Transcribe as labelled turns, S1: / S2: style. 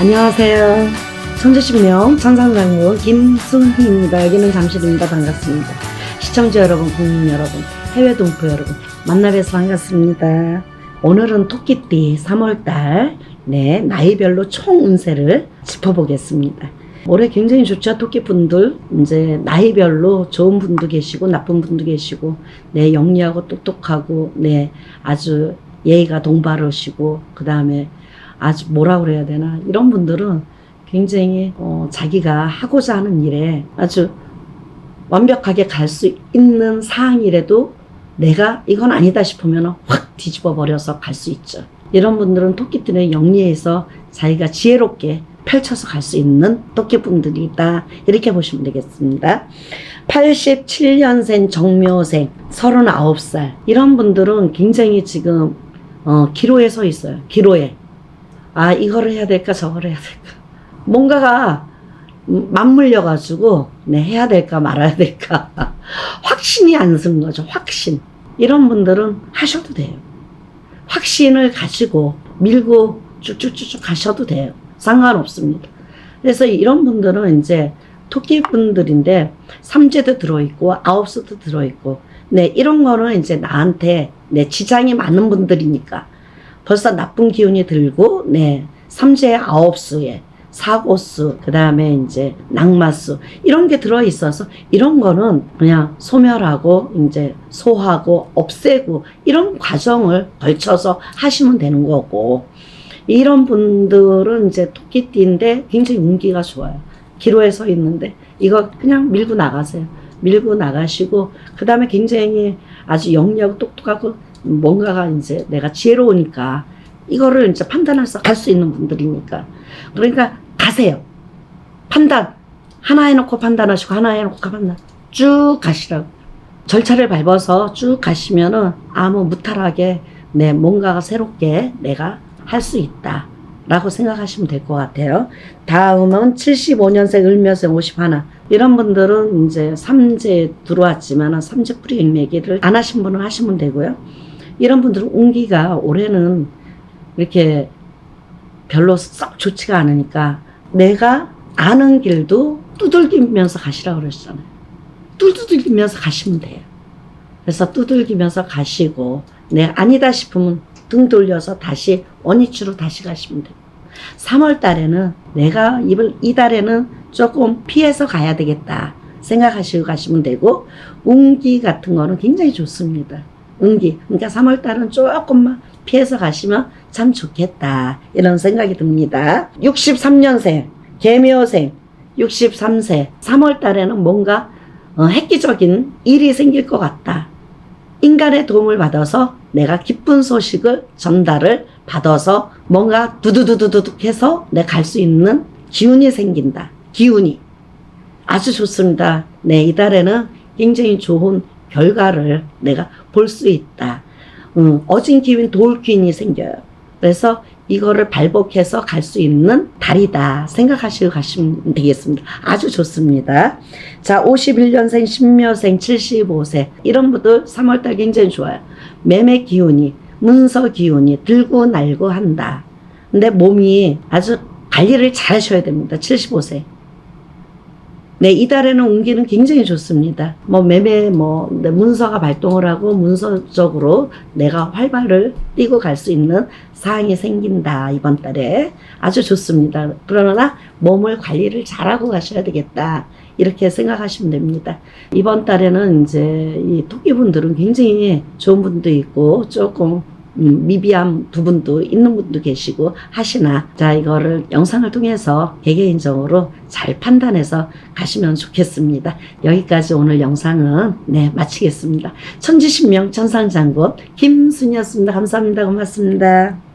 S1: 안녕하세요. 천주신명 천상장로 김순희입니다. 여기는 잠실입니다. 반갑습니다. 시청자 여러분, 국민 여러분, 해외 동포 여러분, 만나뵈서 반갑습니다. 오늘은 토끼띠 3월달 네 나이별로 총 운세를 짚어보겠습니다. 올해 굉장히 좋죠. 토끼분들 이제 나이별로 좋은 분도 계시고 나쁜 분도 계시고 네 영리하고 똑똑하고 네 아주 예의가 동바르시고 그 다음에 아주 뭐라 그래야 되나 이런 분들은 굉장히 어, 자기가 하고자 하는 일에 아주 완벽하게 갈 수 있는 사항이라도 내가 이건 아니다 싶으면 확 뒤집어 버려서 갈 수 있죠. 이런 분들은 토끼들의 영리해서 자기가 지혜롭게 펼쳐서 갈 수 있는 토끼분들이다. 이렇게 보시면 되겠습니다. 87년생 정묘생 39살 이런 분들은 굉장히 지금 어, 기로에 서 있어요. 기로에. 아, 이거를 해야 될까, 저거를 해야 될까. 뭔가가 음, 맞물려 가지고 네, 해야 될까 말아야 될까. 확신이 안 쓴 거죠. 확신. 이런 분들은 하셔도 돼요. 확신을 가지고 밀고 쭉쭉쭉쭉 가셔도 돼요. 상관없습니다. 그래서 이런 분들은 이제 토끼 분들인데 삼재도 들어있고 아홉수도 들어있고 네 이런 거는 이제 나한테 네 지장이 많은 분들이니까 벌써 나쁜 기운이 들고 네 삼재 아홉 수에 사고수 그 다음에 이제 낙마수 이런 게 들어 있어서 이런 거는 그냥 소멸하고 이제 소하고 없애고 이런 과정을 걸쳐서 하시면 되는 거고 이런 분들은 이제 토끼띠인데 굉장히 운기가 좋아요. 기로에 서 있는데 이거 그냥 밀고 나가세요. 밀고 나가시고 그 다음에 굉장히 아주 영리하고 똑똑하고 뭔가가 이제 내가 지혜로우니까 이거를 이제 판단해서 갈 수 있는 분들이니까 그러니까 가세요. 판단 하나 해놓고 판단하시고 하나 해놓고 판단 쭉 가시라고 절차를 밟아서 쭉 가시면은 아무 무탈하게 내 뭔가가 새롭게 내가 할 수 있다. 라고 생각하시면 될 것 같아요. 다음은 75년생 을묘생 51. 이런 분들은 이제 삼재 들어왔지만 삼재 뿌리 일매기를 안 하신 분은 하시면 되고요. 이런 분들은 운기가 올해는 이렇게 별로 썩 좋지가 않으니까 내가 아는 길도 두들기면서 가시라고 그랬잖아요. 두들기면서 가시면 돼요. 그래서 두들기면서 가시고 내 아니다 싶으면 등 돌려서 다시 원위치로 다시 가시면 돼요. 3월 달에는 내가 이번 이 달에는 조금 피해서 가야 되겠다 생각하시고 가시면 되고 운기 같은 거는 굉장히 좋습니다. 운기. 그러니까 3월 달은 조금만 피해서 가시면 참 좋겠다. 이런 생각이 듭니다. 63년생, 개묘생, 63세, 3월 달에는 뭔가 어, 획기적인 일이 생길 것 같다. 인간의 도움을 받아서 내가 기쁜 소식을 전달을 받아서 뭔가 두두두두둑 해서 내가 갈수 있는 기운이 생긴다. 기운이. 아주 좋습니다. 네, 이달에는 굉장히 좋은 결과를 내가 볼 수 있다. 음, 어진 기운, 돌 기운이 생겨요. 그래서 이거를 발복해서 갈 수 있는 달이다 생각하시고 가시면 되겠습니다. 아주 좋습니다. 자, 51년생, 신묘생, 75세 이런 분들 3월달 굉장히 좋아요. 매매 기운이, 문서 기운이 들고 날고 한다. 근데 몸이 아주 관리를 잘 하셔야 됩니다. 75세. 네, 이달에는 운기는 굉장히 좋습니다. 뭐, 매매, 뭐, 네, 문서가 발동을 하고 문서적으로 내가 활발을 띄고 갈 수 있는 사항이 생긴다, 이번 달에. 아주 좋습니다. 그러나 몸을 관리를 잘하고 가셔야 되겠다. 이렇게 생각하시면 됩니다. 이번 달에는 이제 이 토끼분들은 굉장히 좋은 분도 있고 조금 음, 미비한 부분도 있는 분도 계시고 하시나 자 이거를 영상을 통해서 개개인적으로 잘 판단해서 가시면 좋겠습니다. 여기까지 오늘 영상은 네 마치겠습니다. 천지신명 천상장군 김순이었습니다. 감사합니다. 고맙습니다.